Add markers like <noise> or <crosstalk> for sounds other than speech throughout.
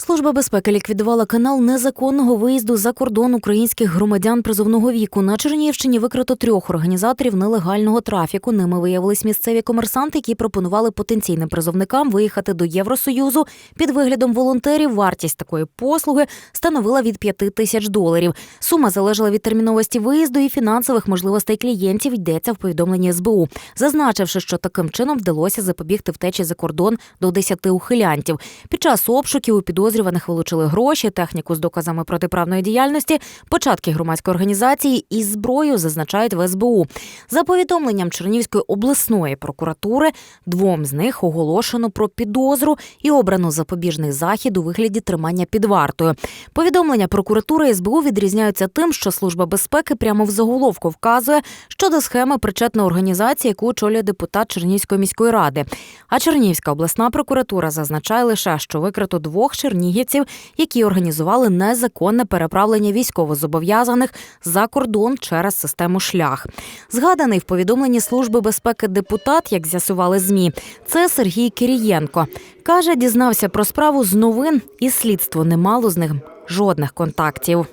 Служба безпеки ліквідувала канал незаконного виїзду за кордон українських громадян призовного віку. На Чернігівщині викрито трьох організаторів нелегального трафіку. Ними виявились місцеві комерсанти, які пропонували потенційним призовникам виїхати до Євросоюзу. Під виглядом волонтерів вартість такої послуги становила від 5 тисяч доларів. Сума залежала від терміновості виїзду і фінансових можливостей клієнтів. Йдеться в повідомленні СБУ, зазначивши, що таким чином вдалося запобігти втечі за кордон до 10 ухилянтів. Під час обшуків у підозрюваних вилучили гроші, техніку з доказами протиправної діяльності, початки громадської організації і зброю зазначають в СБУ. За повідомленням Чернігівської обласної прокуратури, двом з них оголошено про підозру і обрано запобіжний захід у вигляді тримання під вартою. Повідомлення прокуратури СБУ відрізняються тим, що служба безпеки прямо в заголовку вказує, що до схеми причетна організація, яку очолює депутат Чернігівської міської ради. А Чернігівська обласна прокуратура зазначає лише, що викрито двох чернігівців, які організували незаконне переправлення військовозобов'язаних за кордон через систему шлях. Згаданий в повідомленні служби безпеки депутат, як з'ясували змі, це Сергій Кирієнко. каже, дізнався про справу з новин, і слідство не мало з ним жодних контактів.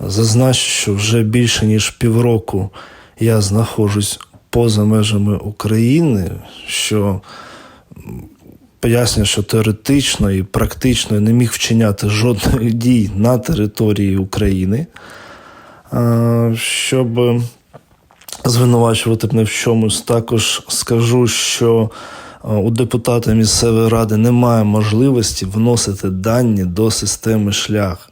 Зазначу, що вже більше ніж півроку я знаходжусь поза межами України, що пояснює, що теоретично і практично не міг вчиняти жодної <laughs> дій на території України, щоб звинувачувати мене в чомусь. Також скажу, що у депутата місцевої ради немає можливості вносити дані до системи шлях.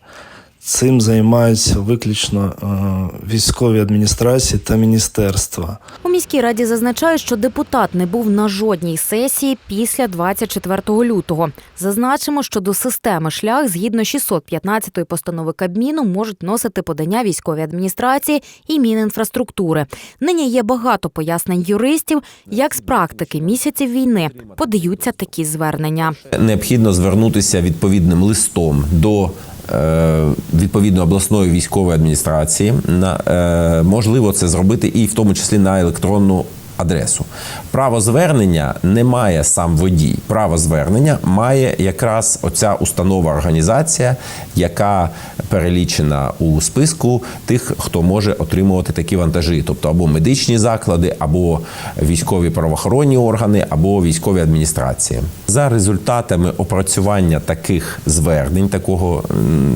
Цим займаються виключно е, військові адміністрації та міністерства. У міській раді зазначають, що депутат не був на жодній сесії після 24 лютого. Зазначимо, що до системи шлях згідно 615 постанови Кабміну можуть носити подання військові адміністрації і Мінінфраструктури. Нині є багато пояснень юристів, як з практики місяців війни подаються такі звернення. необхідно звернутися відповідним листом до е, відповідної обласної військової адміністрації. На, е, можливо це зробити і в тому числі на електронну адресу. Право звернення не має сам водій. Право звернення має якраз оця установа організація, яка перелічена у списку тих, хто може отримувати такі вантажі, тобто або медичні заклади, або військові правоохоронні органи, або військові адміністрації. За результатами опрацювання таких звернень, такого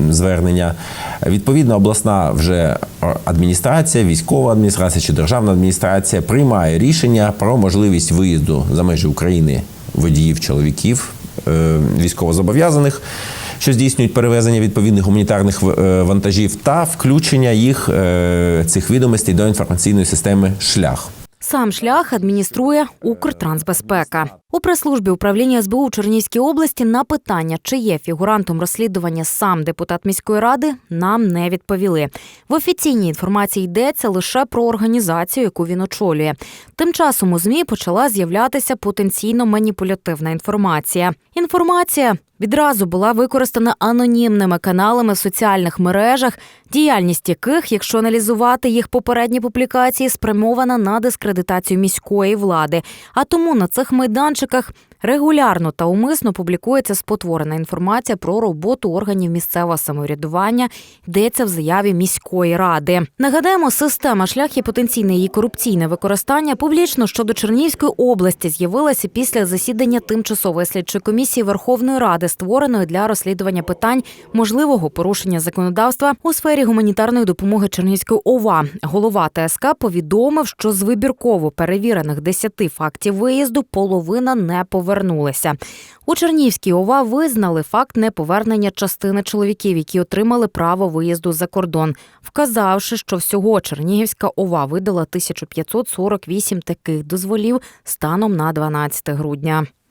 звернення, відповідна обласна вже адміністрація, військова адміністрація чи державна адміністрація приймає рішення про можливість виїзду за межі України водіїв, чоловіків, е, військовозобов'язаних. Що здійснюють перевезення відповідних гуманітарних е, вантажів та включення їх е, цих відомостей до інформаційної системи шлях. Сам шлях адмініструє Укртрансбезпека. У прес-службі управління СБУ у Чернігівській області на питання, чи є фігурантом розслідування сам депутат міської ради, нам не відповіли. В офіційній інформації йдеться лише про організацію, яку він очолює. Тим часом у змі почала з'являтися потенційно маніпулятивна інформація. Інформація відразу була використана анонімними каналами в соціальних мережах, діяльність яких, якщо аналізувати їх попередні публікації, спрямована на дискредитацію міської влади. А тому на цих майданчиках регулярно та умисно публікується спотворена інформація про роботу органів місцевого самоврядування. Йдеться в заяві міської ради. Нагадаємо, система шлях і потенційне її корупційне використання публічно щодо Чернігівської області з'явилася після засідання тимчасової слідчої комісії Верховної Ради, створеної для розслідування питань можливого порушення законодавства у сфері гуманітарної допомоги Чернігівської ОВА. Голова ТСК повідомив, що з вибірково перевірених 10 фактів виїзду половина не повернулися. У Чернігівській ОВА визнали факт неповернення частини чоловіків, які отримали право виїзду за кордон, вказавши, що всього Чернігівська ОВА видала 1548 таких дозволів станом на 12 грудня.